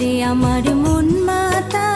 রে আমার মন মাতা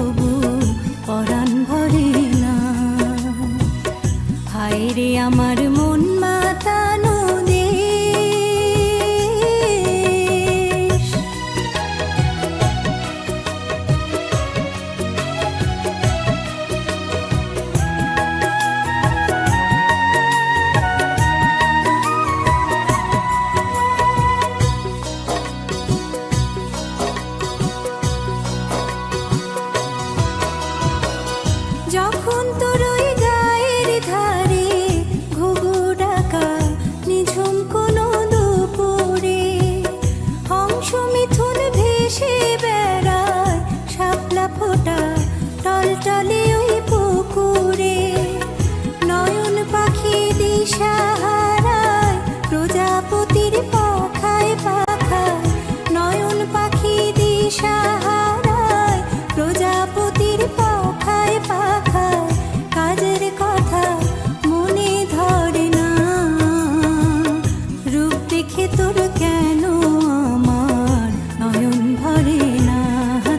তবু পরাণ না। হায় রে আমার মন